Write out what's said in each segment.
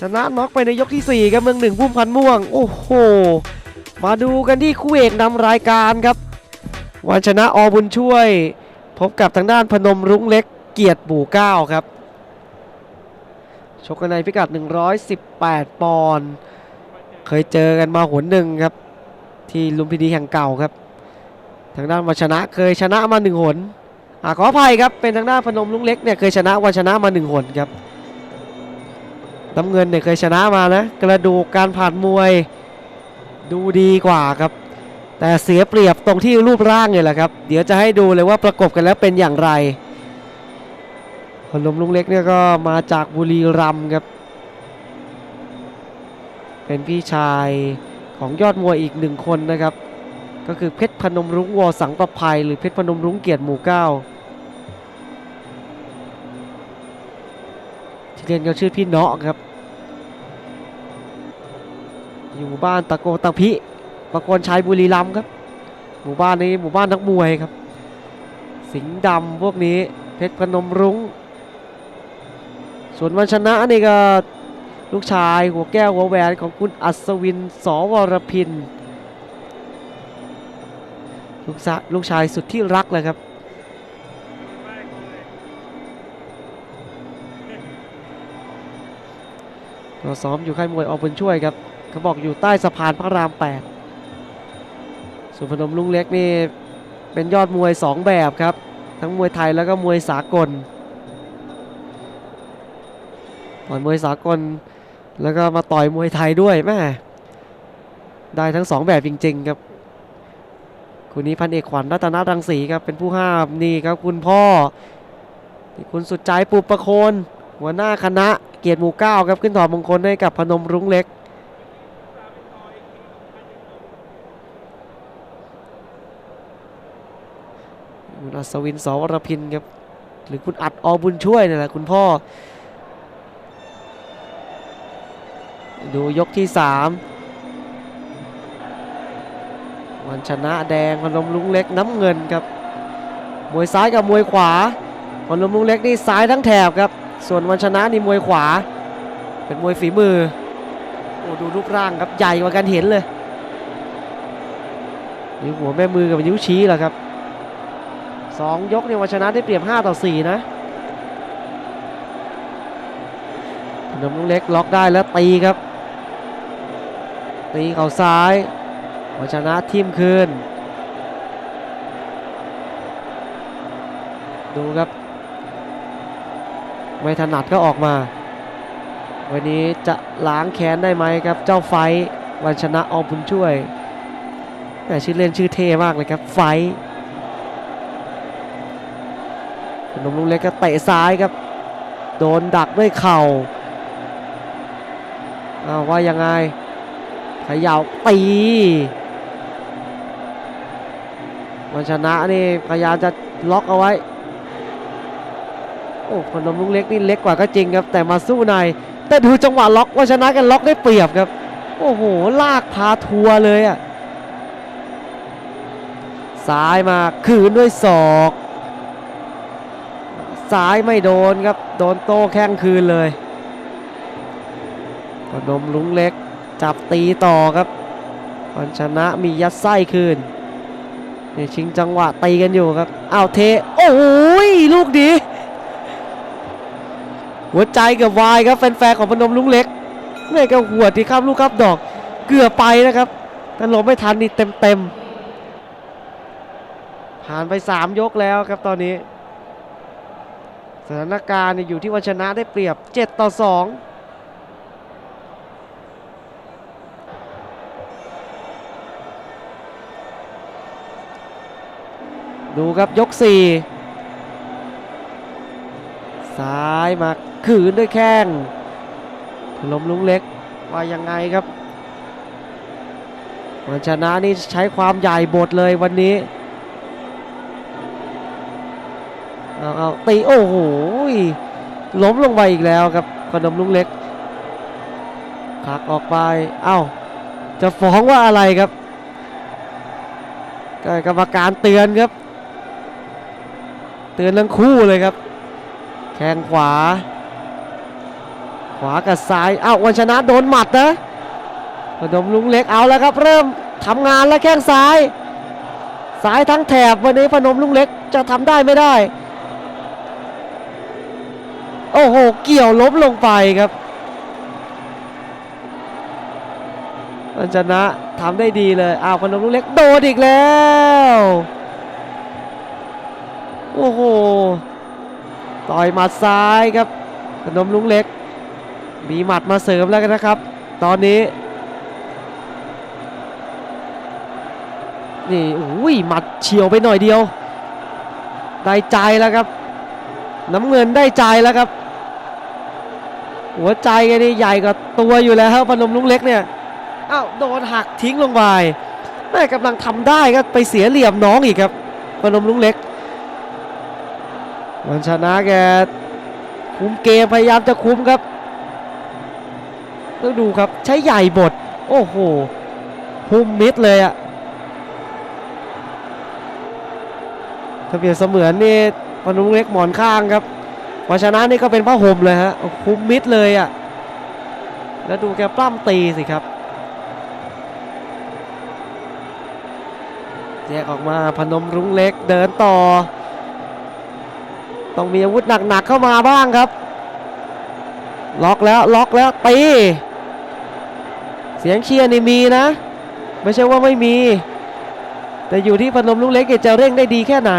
ชนะน็อกไปในยกที่ 4 ครับเมืองหนึ่งพุ่มพันธ์ม่วง โอ้โห มาดูกันที่คู่เอกนำรายการครับ วันชนะอบุญช่วย พบกับทางด้านพนมรุ้งเล็กเกียรติบู่เก้าครับ ชกกันในพิกัด 118 ปอนด์เคยเจอกันมาหนหนึ่งครับ ที่ลุมพินีแห่งเก่าครับ ทางด้านวันชนะเคยชนะมาหนึ่งหนอขออภัยครับเป็นทางด้านพนมรุ้งเล็กเนี่ยเคยชนะวันชนะมาหนึ่งหนครับ น้ำเงินเนี่ยเคยชนะมานะกระดูกการผ่านมวยดูดีกว่าครับ แต่เสียเปรียบตรงที่รูปร่างเนี่ยแหละครับ เดี๋ยวจะให้ดูเลยว่าประกบกันแล้วเป็นอย่างไรพนมลุงเล็กเนี่ยก็มาจากบุรีรัมย์ครับ เป็นพี่ชายของยอดมวยอีกหนึ่งคนนะครับ ก็คือเพชรพนมรุ้งวอสังประภัยหรือเพชรพนมรุ้งเกียรติหมู่เก้า ที่เรียนก็ชื่อพี่เนาะครับ อยู่หมู่บ้านตะโกตะพิปะกรชัยบุรีรัมย์ครับ หมู่บ้านนี้หมู่บ้านนักมวยครับ สิงห์ดำพวกนี้เพชรพนมรุง้ง ส่วนวันชนะนี่ก็ลูกชายหัวแก้วหัวแหวนของคุณอัศวินสวรพิน ลูกชายลูกชายสุดที่รักเลยครับ ก็ซ้อมอยู่ค่ายมวยอบุญช่วยครับเขาบอกอยู่ใต้สะพานพระราม 8 สุพนมลุงเล็กนี่เป็นยอดมวย 2 แบบครับ ทั้งมวยไทยแล้วก็มวยสากลต่อยมวยสากลแล้วก็มาต่อยมวยไทยด้วยแม่ได้ทั้ง 2 แบบจริง ๆ ครับคุณนี้พันเอกขวัญรัตนรังสีครับเป็นผู้ห้ามนี่ครับคุณพ่อนี่คุณสุดใจปุบประโคน หัวหน้าคณะเกียรติหมู่เก้าครับขึ้นถอดมงคลให้กับพนมรุ้งเล็ก คุณอัศวินสวรพินครับ หรือคุณอัดอบุญช่วยนี่แหละคุณพ่อ ดูยกที่ 3 วันชนะแดงพนมลุงเล็กน้ำเงินครับ มวยซ้ายกับมวยขวาพนมลุงเล็กนี่ซ้ายทั้งแถบครับ ส่วนวันชนะนี่มวยขวา เป็นมวยฝีมือโอ้ดูรูปร่างครับใหญ่กว่ากันเห็นเลยนิ้วหัวแม่มือกับนิ้วชี้แหละครับสองยกเนี่ยวันชนะได้เปรียบ 5 ต่อ 4 นะพนมลุงเล็กล็อกได้แล้วตีครับ ตีเข่าซ้ายวันชนะทิมคืน ดูครับ ไม่ถนัดก็ออกมา วันนี้จะล้างแค้นได้ไหมครับ เจ้าไฟวันชนะออมบุญช่วยแต่ชื่อเล่นชื่อเท่มากเลยครับไฟท์นมลุงเล็กก็เตะซ้ายครับ โดนดักด้วยเข่าเอาวว่ายังไงขยาวตีวันชนะนี่พยายามจะล็อกเอาไว้ โอ้พนมลุงเล็กนี่เล็กกว่าก็จริงครับ แต่มาสู้ใน แต่ดูจังหวะล็อกว่าชนะกันล็อกได้เปรียบครับ โอ้โห ลากพาทัวร์เลยอะ่ะซ้ายมาคืนด้วยศอกซ้ายไม่โดนครับ โดนโต้แข้งคืนเลยพนมลุงเล็กจับตีต่อครับวันชนะมียัดไส้คืนนี่ชิงจังหวะตีกันอยู่ครับอ้าวเท โอ้ยลูกดี หัวใจกับวายครับแฟนๆของพนมลุงเล็กแม่ก็หัวที่ครับลูกครับดอก เกือบไปนะครับแต่หลบไม่ทันนี่เต็มๆผ่านไป 3 ยกแล้วครับตอนนี้ สถานการณ์เนี่ยอยู่ที่วันชนะได้เปรียบ 7 ต่อ 2ดูครับยก4 ซ้ายมาขืนด้วยแข้งพลมลุงเล็กว่ายังไงครับวันชนะนี่ใช้ความใหญ่บทเลยวันนี้เอาเอาตีโอ้โหล้มลงไปอีกแล้วครับขนมลุงเล็กขลักออกไป เอ้า จะฟ้องว่าอะไรครับก็กรรมการเตือนครับ เตือนทั้งคู่เลยครับ แข้งขวา ขวากับซ้ายอ้าววันชนะโดนหมัดนะพนมลุงเล็กเอาแล้วครับ เริ่มทำงานแล้วแข้งซ้ายซ้ายทั้งแถบวันนี้พนมลุงเล็กจะทำได้ไม่ได้ โอ้โห เกี่ยวล้มลงไปครับวันชนะทำได้ดีเลยอ้าวพนมลุงเล็กโดนอีกแล้ว โอ้โห ต่อยหมัดซ้ายครับพนมลุงเล็ก มีหมัดมาเสริมแล้วกันนะครับ ตอนนี้ นี่อุ้ยหมัดเฉียวไปหน่อยเดียว ได้ใจแล้วครับ น้ำเงินได้ใจแล้วครับ หัวใจแกันนี่ใหญ่กว่าตัวอยู่แล้วครับพนมลุงเล็กเนี่ยอ้าวโดนหักทิ้งลงไปแม่กำลังทำได้ก็ไปเสียเหลี่ยมน้องอีกครับพนมลุงเล็ก วันชนะแกคุมเกมพยายามจะคุมครับต้องดูครับใช้ใหญ่บท โอ้โหคุมมิดเลยอะถ้าเปรียบเสมือนนี่พนุงเล็กหมอนข้างครับวันชนะนี่ก็เป็นผ้าห่มเลยฮะคุมมิดเลยอะแล้วดูแกปล้ำตีสิครับแยกออกมาพนมรุ้งเล็กเดินต่อ ต้องมีอาวุธหนักๆเข้ามาบ้างครับ ล็อกแล้วล็อกแล้วตีเสียงเชียร์นี่มีนะ ไม่ใช่ว่าไม่มี แต่อยู่ที่พนมลุงเล็กจะเร่งได้ดีแค่ไหน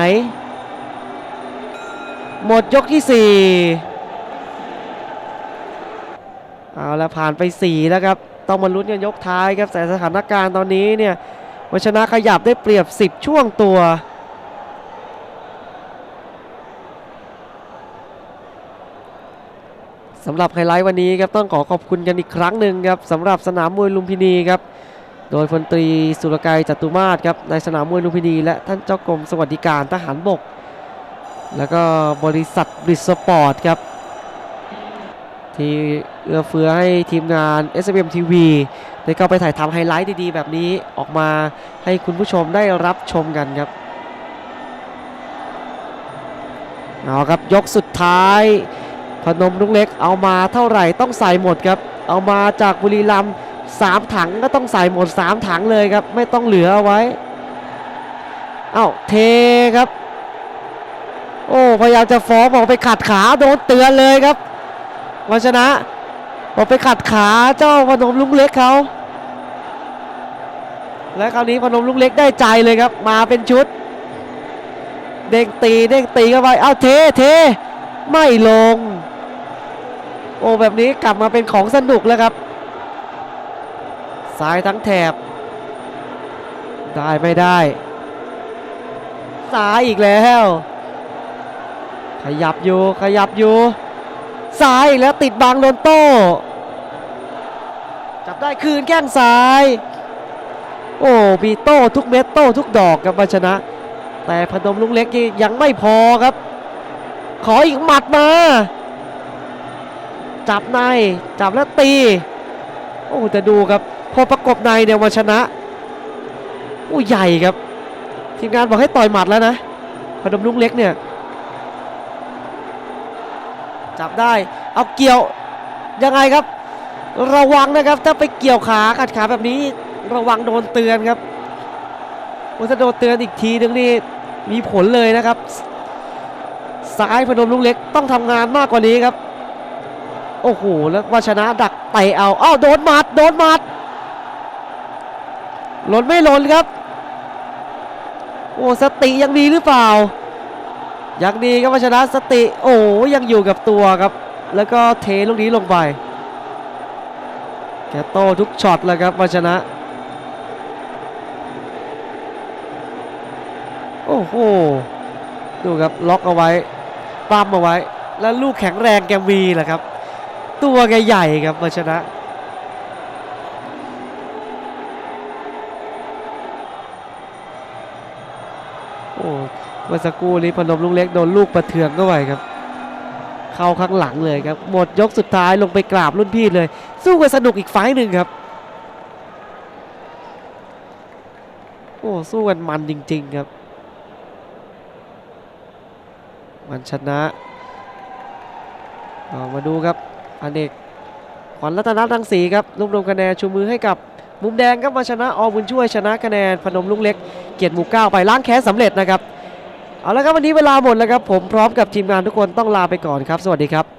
หมดยกที่4เอาละผ่านไป4แล้วครับต้องมาลุ้นกันยกท้ายครับแต่สถานการณ์ตอนนี้เนี่ยวัชนะขยับได้เปรียบ 10 ช่วงตัว สำหรับไฮไลท์วันนี้ครับต้องขอขอบคุณกันอีกครั้งหนึ่งครับสำหรับสนามมวยลุมพินีครับโดยพลตรีสุรกายจตุมาศครับในสนามมวยลุมพินี และท่านเจ้ากรมสวัสดิการทหารบก แล้วก็บริษัทบริสปอร์ตครับที่เอื้อเฟื้อให้ทีมงาน SMM TV ได้เข้าไปถ่ายทำไฮไลท์ดีๆ แบบนี้ออกมาให้คุณผู้ชมได้รับชมกันครับเอาครับยกสุดท้าย พนมลุงเล็กเอามาเท่าไหร่ต้องใส่หมดครับ เอามาจากบุรีรัมย์สามถังก็ต้องใส่หมดสามถังเลยครับ ไม่ต้องเหลือเอาไว้เอ้าเทครับ โอ้พยายามจะฟ้องบอกไปขัดขาโดนเตือนเลยครับวัชนะบอกไปขัดขาเจ้าพนมลุงเล็กเขาและคราวนี้พนมลุงเล็กได้ใจเลยครับ มาเป็นชุด เด้งตีเด้งตีเข้าไป เอาเทเทไม่ลง โอ้แบบนี้กลับมาเป็นของสนุกแล้วครับซ้ายทั้งแถบ ได้ไม่ได้ซ้ายอีกแล้ว ขยับอยู่ขยับอยู่ซ้ายอีกแล้วติดบังโดนโต้จับได้คืนแข้งซ้าย โอ้มีโต้ทุกเม็ดโต้ทุกดอกครับมาชนะ แต่พนมลุงเล็กยังไม่พอครับ ขออีกหมัดมา จับในจับแล้วตี โอ้แต่ดูครับ พอประกบในเนี่ยวันชนะโอ้ใหญ่ครับ ทีมงานบอกให้ต่อยหมัดแล้วนะพนมลุงเล็กเนี่ย จับได้เอาเกี่ยวยังไงครับ ระวังนะครับ ถ้าไปเกี่ยวขาขัดขาแบบนี้ ระวังโดนเตือนครับว่าถ้าโดนเตือนอีกทีนึงนี่มีผลเลยนะครับซ้ายพนมลุงเล็กต้องทำงานมากกว่านี้ครับ โอ้โหแล้ววาชนะดักเตะเอาอ้าวโดนหมัดโดนหมัดหล่นไม่หล่นครับ โอ้สติยังดีหรือเปล่ายังดีครับวาชนะสติ โอ้ยังอยู่กับตัวครับ แล้วก็เทลูกนี้ลงไปแกโต้ทุกช็อตเลยครับวาชนะโอ้โหดูครับล็อกเอาไว้ปั้มเอาไว้ แล้วลูกแข็งแรงแกมีแหละครับ ตัวแกใหญ่ครับมาชนะโอ้เมื่อสักครู่นี้พนมลุงเล็กโดนลูกประเทืองเข้าไปครับ เข้าข้างหลังเลยครับ หมดยกสุดท้ายลงไปกราบรุ่นพี่เลย สู้กันสนุกอีกไฟต์หนึ่งครับ โอ้สู้กันมันจริง ๆ ครับมันชนะเอมาดูครับ อนเนกขวัญรัตนรังสีครับรวบรวมคะแนนชูมือให้กับมุมแดงครับมาชนะอบุญช่วยชนะคะแนนพนมลุงเล็ก เกียรติหมู่เก้าไปล้างแค้นสำเร็จนะครับ เอาละครับวันนี้เวลาหมดแล้วครับ ผมพร้อมกับทีมงานทุกคนต้องลาไปก่อนครับ สวัสดีครับ